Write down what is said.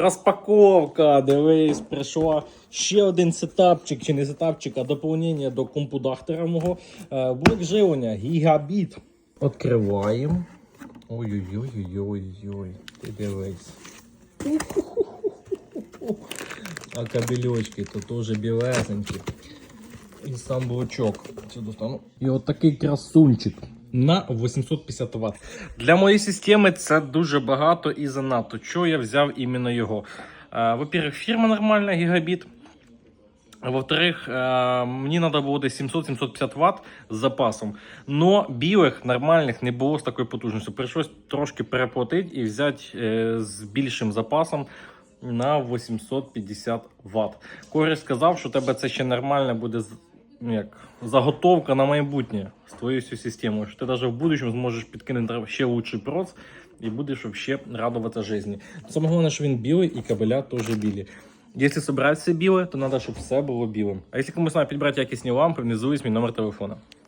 Розпаковка, дивись, прийшла ще один сетапчик, чи не сетапчик, а доповнення до компудахтера мого. Е, Блок живлення, гігабіт. Відкриваємо. Ой-ой-ой-ой-ой, ти дивись. А кабельочки то теж білесенькі. І сам блочок. Сюди достану. І от такий красунчик на 850 Вт. Для моєї системи це дуже багато і занадто. Чого я взяв іменно його? Е, Во-первых, фірма нормальна, гігабіт. Во-вторых, е, мені треба було десь 700-750 Вт з запасом. Но білих нормальних не було з такою потужністю. Прийшлось трошки переплатити і взяти е, з більшим запасом на 850 Вт. Корі сказав, що тебе це ще нормально буде як, заготовка на майбутнє з твоєю системою. Що ти навіть в будущому зможеш підкинути ще лучший проц і будеш вообще радуватися житті. Саме головне, що він білий і кабеля теж білі. Якщо собирать все біле, то треба, щоб все було білим. А якщо комусь треба підбирати якісні лампи, внизу є мій номер телефона.